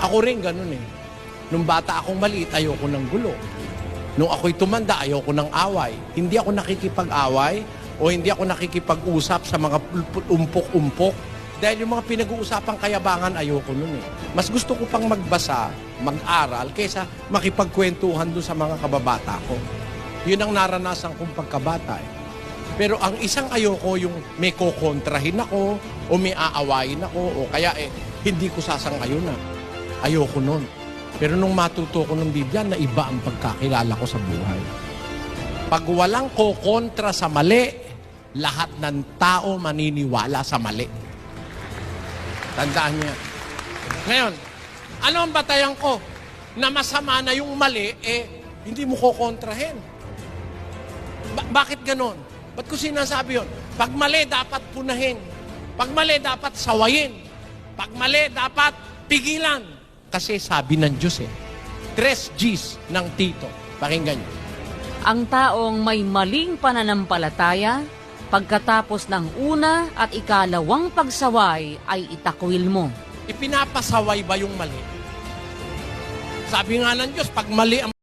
Ako rin ganun eh. Nung bata akong maliit, ayoko ng gulo. Nung ako'y tumanda, ayoko ng away. Hindi ako nakikipag-away o hindi ako nakikipag-usap sa mga umpok-umpok. Dahil yung mga pinag-uusapang kayabangan, ayoko nun eh. Mas gusto ko pang magbasa, mag-aral, kaysa makipagkwentuhan doon sa mga kababata ko. Yun ang naranasan kong pagkabata eh. Pero ang isang ayoko yung may kokontrahin ako o may aawayin ako o kaya eh hindi ko sasang-ayon na. Ayoko nun. Pero nung matuto ko ng Biblia, na iba ang pagkakilala ko sa buhay. Pag walang kokontra sa mali, lahat ng tao maniniwala sa mali. Tandaan niya. Ngayon, ano ang batayan ko? Na masama na yung mali, eh, hindi mo kokontrahin. Ba- bakit ganon? Ba't ko sinasabi yun? Pag mali, dapat punahin. Pag mali, dapat sawayin. Pag mali, dapat pigilan. Kasi sabi ng Diyos eh, tres G's ng tito. Pakinggan nyo. Ang taong may maling pananampalataya, pagkatapos ng una at ikalawang pagsaway ay itakwil mo. Ipinapasaway ba yung mali? Sabi nga ng Diyos, pag mali ang